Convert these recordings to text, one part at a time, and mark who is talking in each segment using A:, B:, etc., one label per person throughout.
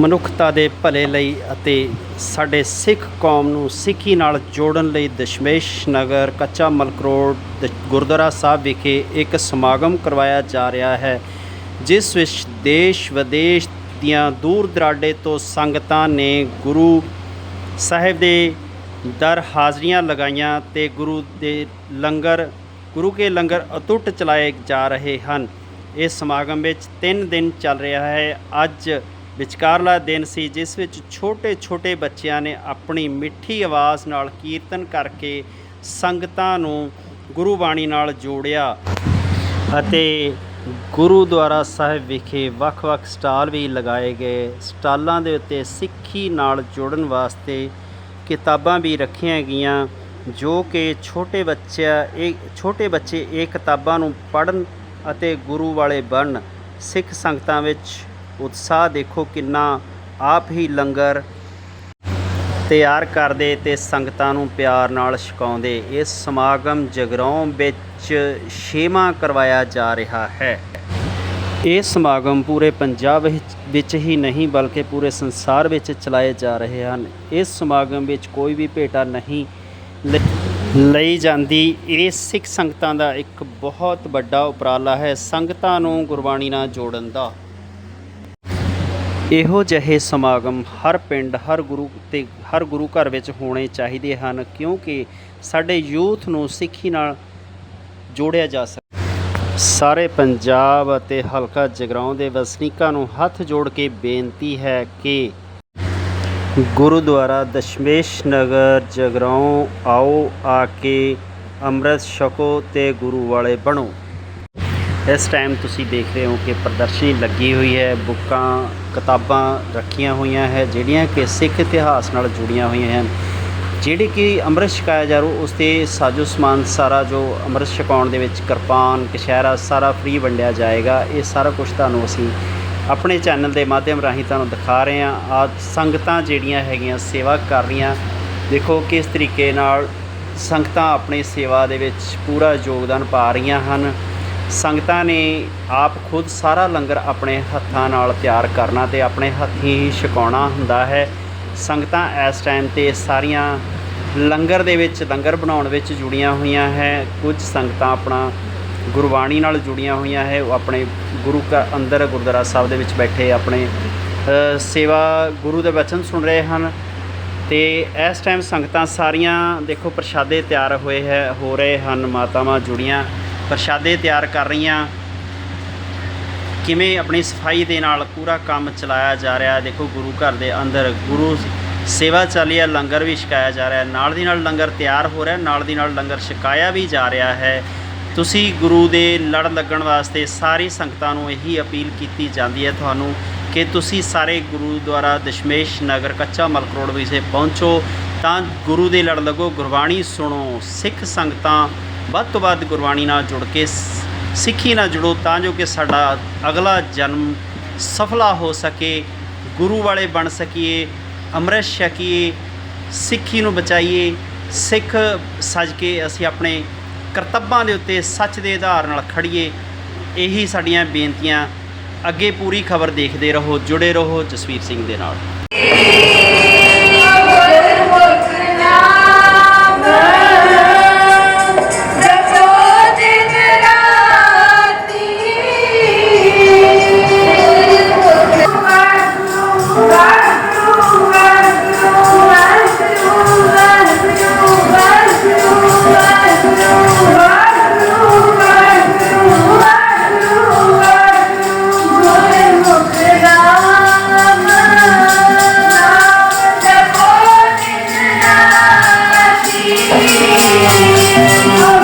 A: ਮਨੁੱਖਤਾ ਦੇ ਭਲੇ ਲਈ ਅਤੇ ਸਾਡੇ ਸਿੱਖ ਕੌਮ ਨੂੰ ਸਿੱਖੀ ਨਾਲ ਜੋੜਨ ਲਈ ਦਸ਼ਮੇਸ਼ ਨਗਰ ਕੱਚਾ ਮਲਕ ਰੋਡ ਦ- ਗੁਰਦੁਆਰਾ ਸਾਹਿਬ ਵਿਖੇ ਇੱਕ ਸਮਾਗਮ ਕਰਵਾਇਆ ਜਾ ਰਿਹਾ ਹੈ, ਜਿਸ ਵਿੱਚ ਦੇਸ਼ ਵਿਦੇਸ਼ ਦੀਆਂ ਦੂਰ ਦਰਾਡੇ ਤੋਂ ਸੰਗਤਾਂ ਨੇ ਗੁਰੂ ਸਾਹਿਬ ਦੇ ਦਰ ਹਾਜ਼ਰੀਆਂ ਲਗਾਈਆਂ ਤੇ ਗੁਰੂ ਦੇ ਲੰਗਰ, ਗੁਰੂ ਕੇ ਲੰਗਰ ਅਟੁੱਟ ਚਲਾਏ ਜਾ ਰਹੇ ਹਨ। ਇਸ ਸਮਾਗਮ ਵਿੱਚ 3 ਦਿਨ ਚੱਲ ਰਿਹਾ ਹੈ। ਅੱਜ ਵਿਚਕਾਰਲਾ ਦਿਨ ਸੀ, ਜਿਸ ਵਿੱਚ ਛੋਟੇ-ਛੋਟੇ ਬੱਚਿਆਂ ਨੇ ਆਪਣੀ ਮਿੱਠੀ ਆਵਾਜ਼ ਨਾਲ ਕੀਰਤਨ ਕਰਕੇ ਸੰਗਤਾਂ ਨੂੰ ਗੁਰੂ ਬਾਣੀ ਨਾਲ ਜੋੜਿਆ ਅਤੇ ਗੁਰੂਦੁਆਰਾ ਸਾਹਿਬ ਵਿਖੇ ਵੱਖ-ਵੱਖ ਸਟਾਲ ਵੀ ਲਗਾਏ ਗਏ। ਸਟਾਲਾਂ ਦੇ ਉੱਤੇ ਸਿੱਖੀ ਨਾਲ ਜੋੜਨ ਵਾਸਤੇ ਕਿਤਾਬਾਂ ਵੀ ਰੱਖੀਆਂ ਗਈਆਂ, ਜੋ ਕਿ ਛੋਟੇ ਬੱਚਾ ਇਹ ਛੋਟੇ ਬੱਚੇ ਇਹ ਕਿਤਾਬਾਂ ਨੂੰ ਪੜ੍ਹਨ ਅਤੇ ਗੁਰੂ ਵਾਲੇ ਬਣਨ ਸਿੱਖ ਸੰਗਤਾਂ ਵਿੱਚ ਉਤਸ਼ਾਹ ਦੇਖੋ ਕਿੰਨਾ ਆਪ ਹੀ ਲੰਗਰ ਤਿਆਰ ਕਰਦੇ ਤੇ ਸੰਗਤਾਂ ਨੂੰ ਪਿਆਰ ਨਾਲ ਛਕਾਉਂਦੇ। ਇਸ ਸਮਾਗਮ ਜਗਰਾਉਂ ਵਿੱਚ ਛੇਵਾਂ ਕਰਵਾਇਆ ਜਾ ਰਿਹਾ ਹੈ। ਇਹ ਸਮਾਗਮ ਪੂਰੇ ਪੰਜਾਬ ਵਿੱਚ- ਵਿੱਚ ਹੀ ਨਹੀਂ ਬਲਕਿ ਪੂਰੇ ਸੰਸਾਰ ਵਿੱਚ ਚਲਾਏ ਜਾ ਰਹੇ ਹਨ। ਇਸ ਸਮਾਗਮ ਵਿੱਚ ਕੋਈ ਵੀ ਭੇਟਾ ਨਹੀਂ ਲ- ਲਈ ਜਾਂਦੀ। ਇਹ ਸਿੱਖ ਸੰਗਤਾਂ ਦਾ ਇੱਕ ਬਹੁਤ ਵੱਡਾ ਉਪਰਾਲਾ ਹੈ। ਸੰਗਤਾਂ ਨੂੰ ਗੁਰਬਾਣੀ ਨਾਲ ਜੋੜਨ ਦਾ। ਇਹੋ ਜਿਹੇ ਸਮਾਗਮ ਹਰ ਪਿੰਡ, ਹਰ ਗੁਰੂ ਤੇ ਹਰ ਗੁਰੂ ਘਰ ਵਿੱਚ ਹੋਣੇ ਚਾਹੀਦੇ ਹਨ, ਕਿਉਂਕਿ ਸਾਡੇ ਯੂਥ ਨੂੰ ਸਿੱਖੀ ਨਾਲ ਜੋੜਿਆ ਜਾ ਸਕੇ ਸਾਰੇ ਪੰਜਾਬ ਅਤੇ ਹਲਕਾ ਜਗਰਾਉਂ ਦੇ ਵਸਨੀਕਾਂ ਨੂੰ ਹੱਥ ਜੋੜ ਕੇ ਬੇਨਤੀ ਹੈ ਕਿ ਗੁਰਦੁਆਰਾ ਦਸ਼ਮੇਸ਼ ਨਗਰ ਜਗਰਾਉਂ ਆਓ, ਆ ਕੇ ਅੰਮ੍ਰਿਤ ਛਕੋ ਤੇ ਗੁਰੂ ਵਾਲੇ ਬਣੋ। ਇਸ ਟਾਈਮ ਤੁਸੀਂ ਦੇਖ ਰਹੇ ਹੋ ਕਿ ਪ੍ਰਦਰਸ਼ਨੀ ਲੱਗੀ ਹੋਈ ਹੈ, ਬੁੱਕਾਂ ਕਿਤਾਬਾਂ ਰੱਖੀਆਂ ਹੋਈਆਂ ਹੈ, ਜਿਹੜੀਆਂ ਕਿ ਸਿੱਖ ਇਤਿਹਾਸ ਨਾਲ ਜੁੜੀਆਂ ਹੋਈਆਂ ਹਨ। ਜਿਹੜੀ ਕਿ ਅੰਮ੍ਰਿਤ ਛਕਾਇਆ ਜਾ ਰਿਹਾ, ਉਸ ਤੇ ਸਾਜੋ ਸਮਾਨ ਸਾਰਾ ਜੋ ਅੰਮ੍ਰਿਤ ਛਕਾਉਣ ਦੇ ਵਿੱਚ ਕਿਰਪਾਨ ਕਸ਼ਹਿਰਾ ਸਾਰਾ ਫ੍ਰੀ ਵੰਡਿਆ ਜਾਏਗਾ। ਇਹ ਸਾਰਾ ਕੁਝ ਤੁਹਾਨੂੰ ਅਸੀਂ ਆਪਣੇ ਚੈਨਲ ਦੇ ਮਾਧਿਅਮ ਰਾਹੀਂ ਤੁਹਾਨੂੰ ਦਿਖਾ ਰਹੇ ਹਾਂ। ਆ ਸੰਗਤਾਂ ਜਿਹੜੀਆਂ ਹੈਗੀਆਂ, ਸੇਵਾ ਕਰ ਰਹੀਆਂ। ਦੇਖੋ ਕਿਸ ਤਰੀਕੇ ਨਾਲ ਸੰਗਤਾਂ ਆਪਣੀ ਸੇਵਾ ਦੇ ਵਿੱਚ ਪੂਰਾ ਯੋਗਦਾਨ ਪਾ ਰਹੀਆਂ ਹਨ। ਸੰਗਤਾਂ ਨੇ ਆਪ ਖੁਦ ਸਾਰਾ ਲੰਗਰ ਆਪਣੇ ਹੱਥਾਂ ਨਾਲ ਤਿਆਰ ਕਰਨਾ ਤੇ ਆਪਣੇ ਹੱਥੀਂ ਹੀ ਛਕਾਉਣਾ ਹੁੰਦਾ ਹੈ। ਸੰਗਤਾਂ ਇਸ ਟਾਈਮ ਤੇ ਸਾਰੀਆਂ ਲੰਗਰ ਦੇ ਵਿੱਚ, ਲੰਗਰ ਬਣਾਉਣ ਵਿੱਚ ਜੁੜੀਆਂ ਹੋਈਆਂ ਹੈ। ਕੁਝ ਸੰਗਤਾਂ ਆਪਣਾ ਗੁਰਬਾਣੀ ਨਾਲ ਜੁੜੀਆਂ ਹੋਈਆਂ ਹੈ। ਉਹ ਆਪਣੇ ਗੁਰੂ ਘਰ ਅੰਦਰ ਗੁਰਦੁਆਰਾ ਸਾਹਿਬ ਦੇ ਵਿੱਚ ਬੈਠੇ ਆਪਣੇ ਸੇਵਾ ਗੁਰੂ ਦੇ ਵਚਨ ਸੁਣ ਰਹੇ ਹਨ। ਤੇ ਇਸ ਟਾਈਮ ਸੰਗਤਾਂ ਸਾਰੀਆਂ ਦੇਖੋ ਪ੍ਰਸ਼ਾਦੇ ਤਿਆਰ ਹੋਏ ਹੈ, ਹੋ ਰਹੇ ਹਨ, ਮਾਤਾਵਾਂ ਜੁੜੀਆਂ ਪ੍ਰਸ਼ਾਦੇ ਤਿਆਰ ਕਰ ਰਹੀਆਂ। ਕਿਵੇਂ ਆਪਣੀ ਸਫ਼ਾਈ ਦੇ ਨਾਲ ਪੂਰਾ ਕੰਮ ਚਲਾਇਆ ਜਾ ਰਿਹਾ ਦੇਖੋ ਗੁਰੂ ਘਰ ਦੇ ਅੰਦਰ ਗੁਰੂ ਸੇਵਾ ਚੱਲੀ ਹੈ, ਲੰਗਰ ਵੀ ਛਕਾਇਆ ਜਾ ਰਿਹਾ ਨਾਲ ਦੀ ਨਾਲ ਲੰਗਰ ਤਿਆਰ ਹੋ ਰਿਹਾ ਨਾਲ ਦੀ ਨਾਲ ਲੰਗਰ ਛਕਾਇਆ ਵੀ ਜਾ ਰਿਹਾ ਹੈ। ਤੁਸੀਂ ਗੁਰੂ ਦੇ ਲੜ ਲੱਗਣ ਵਾਸਤੇ ਸਾਰੀ ਸੰਗਤਾਂ ਨੂੰ ਇਹੀ ਅਪੀਲ ਕੀਤੀ ਜਾਂਦੀ ਹੈ ਤੁਹਾਨੂੰ ਕਿ ਤੁਸੀਂ ਸਾਰੇ ਗੁਰੂਦੁਆਰਾ ਦਸ਼ਮੇਸ਼ ਨਗਰ ਕੱਚਾ ਮਲਕ ਰੋਡ ਵਿਖੇ ਪਹੁੰਚੋ, ਤਾਂ ਗੁਰੂ ਦੇ ਲੜ ਲੱਗੋ, ਗੁਰਬਾਣੀ ਸੁਣੋ, ਸਿੱਖ ਸੰਗਤਾਂ ਵੱਧ ਤੋਂ ਵੱਧ ਗੁਰਬਾਣੀ ਨਾਲ ਜੁੜ ਕੇ ਸਿੱਖੀ ਨਾਲ ਜੁੜੋ ਤਾਂ ਜੋ ਕਿ ਸਾਡਾ ਅਗਲਾ ਜਨਮ ਸਫਲਾ ਹੋ ਸਕੇ, ਗੁਰੂ ਵਾਲੇ ਬਣ ਸਕੀਏ, ਅੰਮ੍ਰਿਤ ਛਕੀਏ, ਸਿੱਖੀ ਨੂੰ ਬਚਾਈਏ, ਸਿੱਖ ਸੱਜ ਕੇ ਅਸੀਂ ਆਪਣੇ ਕਰਤੱਵਾਂ ਦੇ ਉੱਤੇ ਸੱਚ ਦੇ ਆਧਾਰ ਨਾਲ ਖੜੀਏ। ਇਹੀ ਸਾਡੀਆਂ ਬੇਨਤੀਆਂ। ਅੱਗੇ ਪੂਰੀ ਖਬਰ ਦੇਖਦੇ ਰਹੋ, ਜੁੜੇ ਰਹੋ ਜਸਵੀਰ ਸਿੰਘ ਦੇ ਨਾਲ।
B: Oh.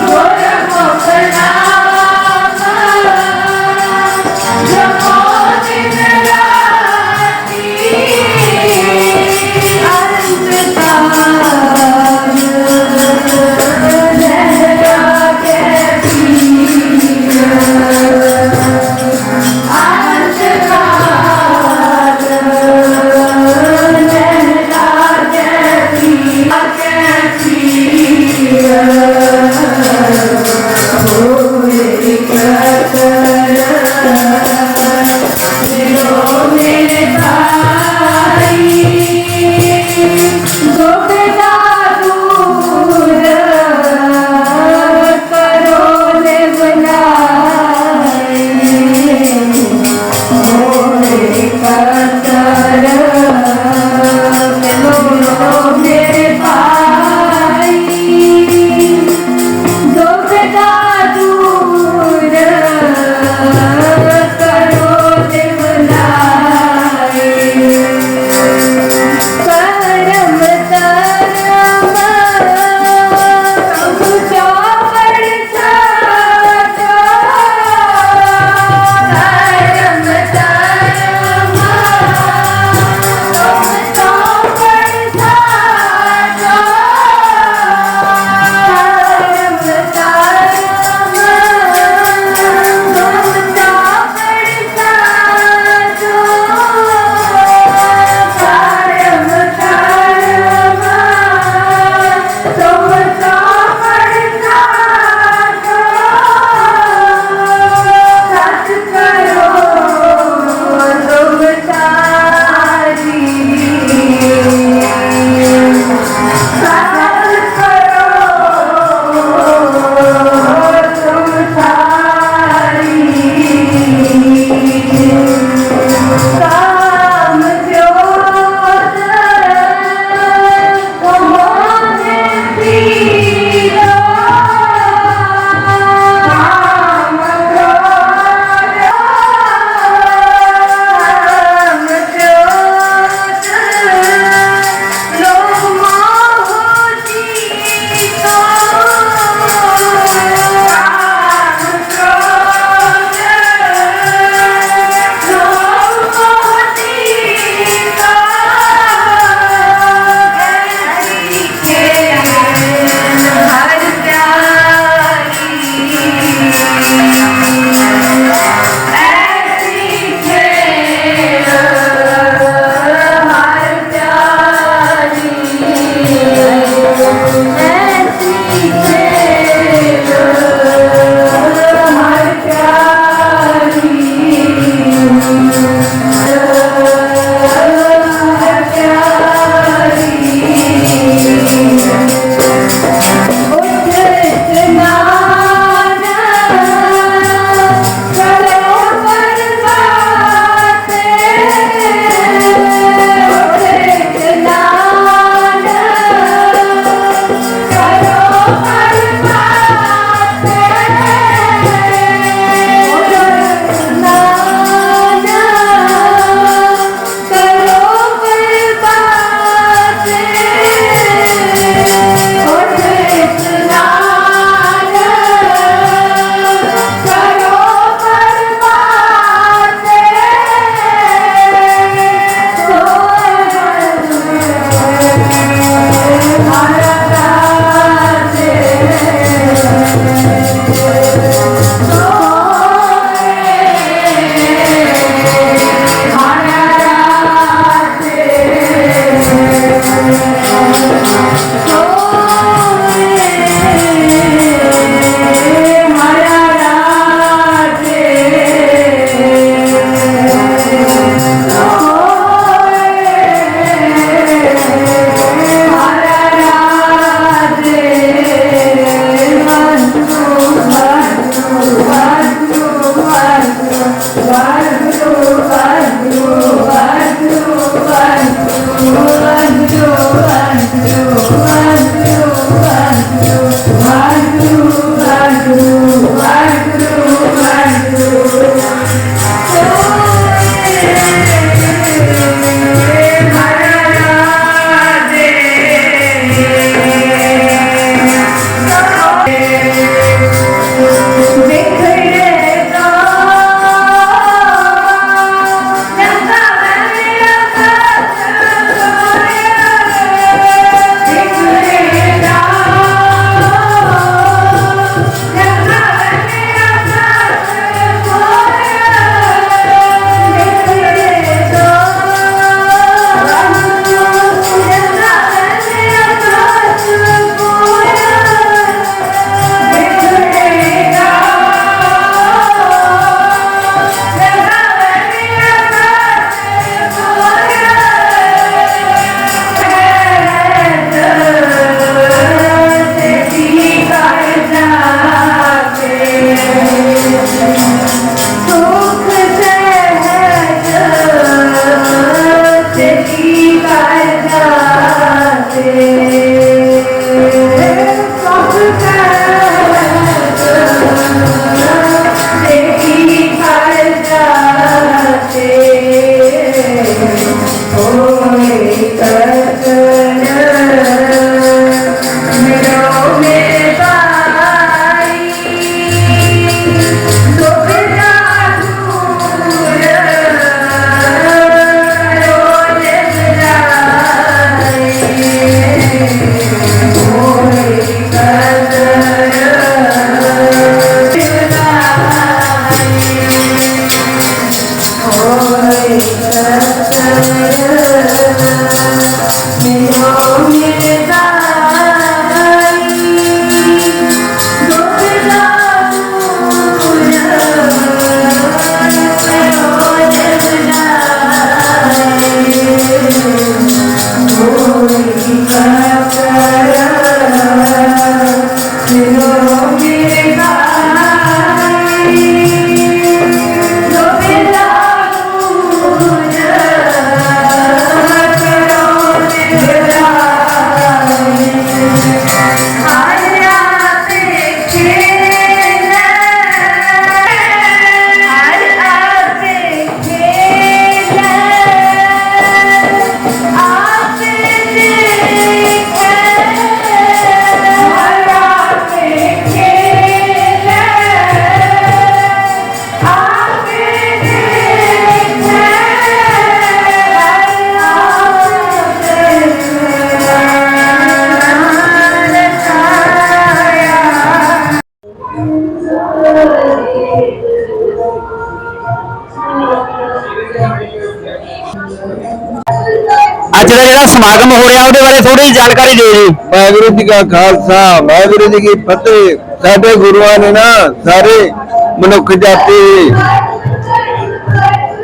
A: ਅੱਜ ਦਾ ਜਿਹੜਾ ਸਮਾਗਮ ਹੋ ਰਿਹਾ, ਉਹਦੇ ਬਾਰੇ ਥੋੜੀ ਜਾਣਕਾਰੀ ਦਿਓ ਜੀ।
C: ਵਾਹਿਗੁਰੂ ਜੀ ਕਾ ਖਾਲਸਾ, ਵਾਹਿਗੁਰੂ ਜੀ ਕੀ ਫਤਿਹ। ਸਾਡੇ ਗੁਰੂਆਂ ਨੇ ਨਾ ਸਾਰੇ ਮਨੁੱਖ ਜਾਤੀ ਦੀ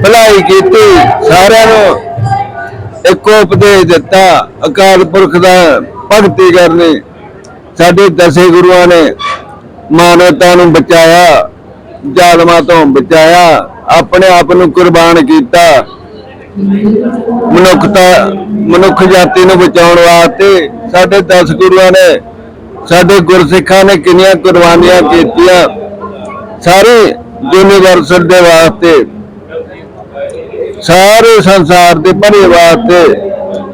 C: ਭਲਾਈ ਕੀਤੀ, ਸਾਰਿਆਂ ਨੂੰ ਇੱਕੋ ਉਪਦੇਸ਼ ਦਿੱਤਾ, ਅਕਾਲ ਪੁਰਖ ਦਾ ਭਗਤੀ ਕਰਨੀ। ਸਾਡੇ ਦਸੇ ਗੁਰੂਆਂ ਨੇ ਮਾਨਵਤਾ ਨੂੰ ਬਚਾਇਆ, ਜ਼ਾਲਮਾਂ ਤੋਂ ਬਚਾਇਆ, ਆਪਣੇ ਆਪ ਨੂੰ ਕੁਰਬਾਨ ਕੀਤਾ। ਮਨੁੱਖਤਾ, ਮਨੁੱਖ ਜਾਤੀ ਨੂੰ ਬਚਾਉਣ ਵਾਸਤੇ ਸਾਡੇ 10 ਗੁਰੂਆਂ ਨੇ, ਸਾਡੇ ਗੁਰਸਿੱਖਾਂ ਨੇ ਕਿੰਨੀਆਂ ਕੁਰਬਾਨੀਆਂ ਕੀਤੀਆਂ ਸਾਰੇ ਯੂਨੀਵਰਸਲ ਦੇ ਵਾਸਤੇ, ਸਾਰੇ ਸੰਸਾਰ ਦੇ ਭਲੇ ਵਾਸਤੇ,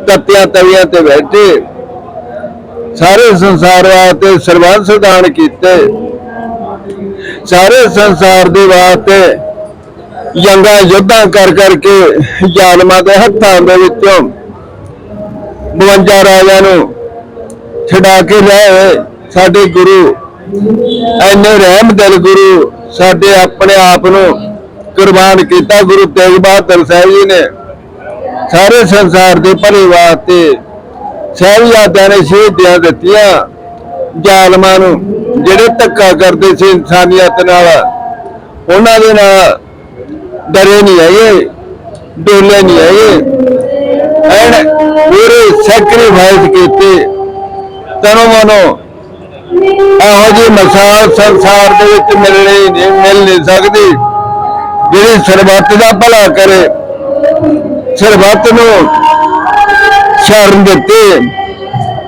C: ਤੱਤਿਆਂ ਤਵੀਆਂ ਤੇ ਬੈਠੇ, ਸਾਰੇ ਸੰਸਾਰ ਵਾਸਤੇ ਸਰਬੰਸ ਦਾਨ ਕੀਤੇ, ਸਾਰੇ ਸੰਸਾਰ ਦੇ ਵਾਸਤੇ ਜੰਗਾਂ ਯੁੱਧਾਂ ਕਰ ਕਰਕੇ ਜ਼ਾਲਮਾਂ ਦੇ ਹੱਥਾਂ ਦੇ ਵਿੱਚੋਂ 52 ਰਾਜਿਆਂ ਨੂੰ ਛਡਾ ਕੇ ਲਿਆਏ ਸਾਡੇ ਗੁਰੂ। ਐਨੇ ਰਹਿਮ ਦਿਲ ਗੁਰੂ ਸਾਡੇ ਆਪਣੇ ਆਪ ਨੂੰ ਕੁਰਬਾਨ ਕੀਤਾ। ਗੁਰੂ ਤੇਗ ਬਹਾਦਰ ਸਾਹਿਬ ਜੀ ਨੇ ਸਾਰੇ ਸੰਸਾਰ ਦੇ ਭਲੇ ਵਾਸਤੇ ਸਾਹਿਬਜ਼ਾਦਿਆਂ ਨੇ ਸ਼ਹੀਦੀਆਂ ਦਿੱਤੀਆਂ ਜ਼ਾਲਮਾਂ ਨੂੰ, ਜਿਹੜੇ ਧੱਕਾ ਕਰਦੇ ਸੀ ਇਨਸਾਨੀਅਤ ਨਾਲ, ਉਹਨਾਂ ਦੇ ਨਾਲ ਡਰੇ ਨਹੀਂ ਹੈਗੇ, ਡੋਲੇ ਨਹੀਂ ਹੈਗੇ। ਐਨ ਪੂਰੇ ਸੈਕਰੀਫਾਈਸ ਕੀਤੇ। ਤਨੋ ਮਨੋ ਇਹੋ ਜਿਹੀ ਮਿਸਾਲ ਸੰਸਾਰ ਦੇ ਵਿੱਚ ਮਿਲਣੀ ਨਹੀਂ, ਮਿਲ ਨਹੀਂ ਸਕਦੀ। ਜਿਹੜੀ ਸਰਬੱਤ ਦਾ ਭਲਾ ਕਰੇ, ਸਰਬੱਤ ਨੂੰ ਸ਼ਰਨ ਦਿੱਤੀ,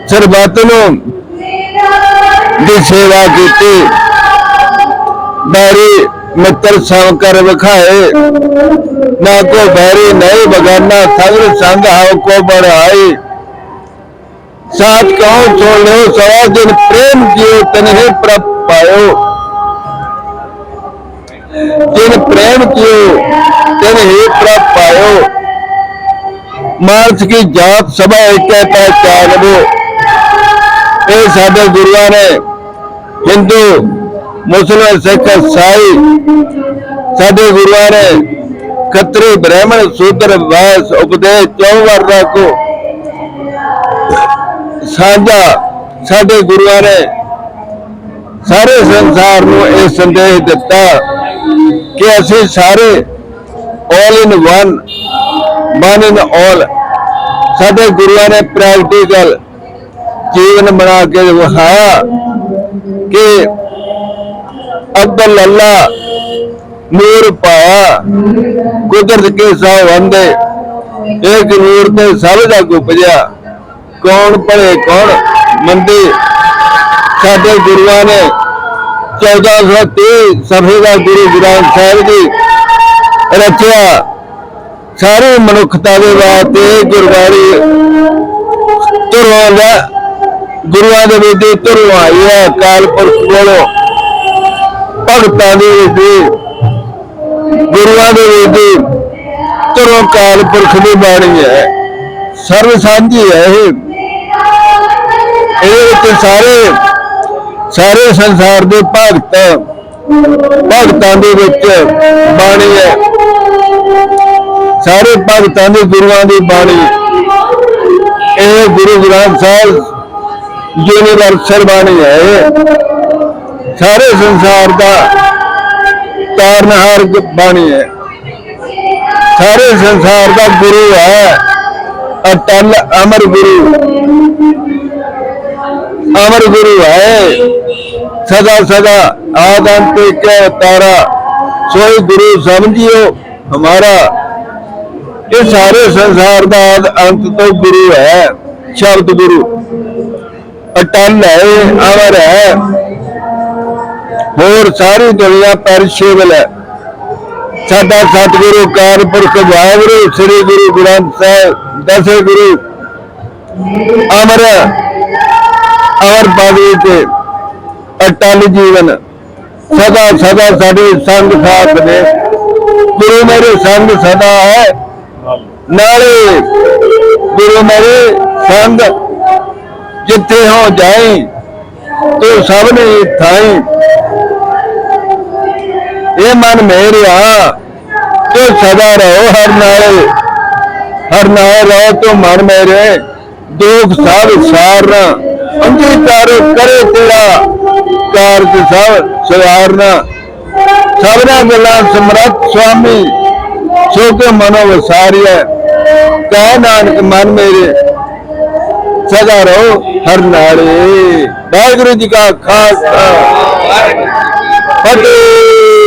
C: ਸਰਬੱਤ ਨੂੰ ਦੀ ਸੇਵਾ ਕੀਤੀ। ਬੈਰੀ ਮਿੱਤਰ ਸਮ ਕਰ ਵਿਖਾਏ ਨਾ ਕੋ ਬੈਰੀ ਨਹੀਂ ਬਗਾਨਾ ਸਗਲ ਸੰਗ ਹਾਉ ਕੋ ਬੜਾਈ ਸਾਥ ਕਹੋ ਸੁਣ ਲਿਓ ਸਵਾ ਦਿਨ ਪ੍ਰੇਮ ਕੀਓ ਤਨਹਿ ਪ੍ਰਭ ਪਾਇਓ ਜਿਨ ਪ੍ਰੇਮ ਕੀਓ ਤਨਹਿ ਪ੍ਰਭ ਪਾਇਓ ਮਾਨਸ ਕੀ ਜਾਤ ਸਭਾ ਏਕੈ ਪਹਿਚਾਨਬੋ ਇਹ ਸਾਡੇ ਗੁਰੂਆਂ ਨੇ ਹਿੰਦੂ ਮੁਸਲਮਾਨ ਸਿੱਖ ਈਸਾਈ ਸਾਡੇ ਗੁਰੂਆਂ ਨੇ ਖੱਤਰੀ ਬ੍ਰਾਹਮਣ ਸੂਦਰ ਵੈਸ ਉਪਦੇਸ਼ ਚੌ ਵਰਨਾ ਸਾਂਝਾ ਸਾਡੇ ਗੁਰੂਆਂ ਨੇ ਸਾਰੇ ਸੰਸਾਰ ਨੂੰ ਇਹ ਸੰਦੇਸ਼ ਦਿੱਤਾ ਕਿ ਅਸੀਂ ਸਾਰੇ ਆਲ ਇਨ ਵਨ ਵਨ ਇਨ ਆਲ ਸਾਡੇ ਗੁਰੂਆਂ ਨੇ ਪ੍ਰੈਕਟੀਕਲ ਜੀਵਨ ਬਣਾ ਕੇ ਵਿਖਾਇਆ ਕਿ ਅਬਦੁਲ ਅੱਲਾ, ਨੂਰ ਪਾਇਆ ਕੁਦਰਤ ਕੇ ਸਾਹ ਵੰਦੇ ਇੱਕ ਨੂਰ ਤੇ ਸਭ ਦਾ ਉਪਜਿਆ ਕੌਣ ਭਲੇ ਕੌਣ ਮੰਦੇ। ਸਾਡੇ ਗੁਰੂਆਂ ਨੇ 1430 ਸਫੇ ਦਾ ਗੁਰੂ ਗ੍ਰੰਥ ਸਾਹਿਬ ਜੀ ਰਚਿਆ। ਸਾਰੇ ਮਨੁੱਖਤਾ ਦੇ ਵਾਸਤੇ ਗੁਰਬਾਣੀ ਤੁਰੋਂ ਦਾ, ਗੁਰੂਆਂ ਦੇ ਵਿੱਚ ਤੁਰੋਂ ਆਈ ਹੈ ਕਾਲ ਪੁਰਖ ਕੋਲੋਂ। ਭਗਤਾਂ ਦੇ ਵਿੱਚ, ਗੁਰੂਆਂ ਦੇ ਵਿੱਚ ਤੁਰੋਂ ਕਾਲ ਪੁਰਖ ਦੀ ਬਾਣੀ ਹੈ। ਸਰਵ ਸਾਂਝੀ ਹੈ ਇਹ। ਇਹਦੇ ਵਿੱਚ ਸਾਰੇ ਸਾਰੇ ਸੰਸਾਰ ਦੇ ਭਗਤ, ਭਗਤਾਂ ਦੇ ਵਿੱਚ ਬਾਣੀ ਹੈ। ਸਾਰੇ ਭਗਤਾਂ ਦੇ ਗੁਰੂਆਂ ਦੀ ਬਾਣੀ। ਇਹ ਗੁਰੂ ਗ੍ਰੰਥ ਸਾਹਿਬ ਯੂਨੀਵਰਸਲ ਬਾਣੀ ਹੈ ਇਹ। ਸਾਰੇ ਸੰਸਾਰ ਦਾ ਤਾਰਨਹਾਰ ਬਾਣੀ ਹੈ। ਸਾਰੇ ਸੰਸਾਰ ਦਾ ਗੁਰੂ ਹੈ। ਅਟਲ ਅਮਰ ਗੁਰੂ। ਅਮਰ ਗੁਰੂ ਹੈ। ਸਦਾ ਸਦਾ ਆਦਮ ਤੇ ਕੇ ਤਾਰਾ, ਸੋਈ ਗੁਰੂ ਸਮਝਿਓ ਹਮਾਰਾ। ਇਹ ਸਾਰੇ ਸੰਸਾਰ ਦਾ ਆਦ ਅੰਤ ਤੋਂ ਗੁਰੂ ਹੈ। ਸ਼ਬਦ ਗੁਰੂ। ਅਟਲ ਹੈ, ਅਮਰ ਹੈ। ਹੋਰ ਸਾਰੀ ਦੁਨੀਆ ਪਰਸ਼ੇਵਲ ਹੈ। ਸਾਡਾ ਸਤਿਗੁਰੂ ਕਾਰਪੁਰਖ ਵਾਹਿਗੁਰੂ, ਸ੍ਰੀ ਗੁਰੂ ਗ੍ਰੰਥ ਸਾਹਿਬ, ਦਸੇ ਗੁਰੂ ਅਮਰ ਅਮਰ ਬਾਣੀ ਤੇ ਅਟਲ ਜੀਵਨ। ਸਦਾ ਸਦਾ ਸਾਡੇ ਸੰਗ ਸਾਥ ਨੇ ਗੁਰੂ ਮੇਰੇ ਸੰਗ ਸਦਾ ਹੈ। ਨਾਲੇ ਗੁਰੂ ਮੇਰੇ ਸੰਗ ਜਿੱਥੇ ਹੋ ਜਾਈ ਤੂੰ ਸਭ ਨੇ ਥਾਈ। ਇਹ ਮਨ ਮੇਰਿਆ ਤੂੰ ਸਦਾ ਰਹੋ ਹਰ ਨਾਲੇ ਹਰ ਨਾਲੇ ਰਹੋ ਤੂੰ ਮਨ ਮੇਰੇ। ਦੁੱਖ ਸਭ ਸਾਰਨਾ ਅੰਗੀਕਾਰ ਕਰੇ ਤੇਰਾ। ਕਾਰਜ ਸਭ ਸਵਾਰਨਾ ਸਭਨਾ ਗੱਲਾਂ ਸਮਰੱਥ ਸੁਆਮੀ ਸੋ ਕੇ ਮਨੋ ਵਸਾਰਿਆ ਕਹਿ ਨਾਨਕ ਮਨ ਮੇਰੇ, ਸਦਾ ਰਹੋ ਹਰ ਨਾਲੇ ਵਾਹਿਗੁਰੂ ਜੀ ਕਾ ਖਾਲਸਾ। ਫਤਿਹ।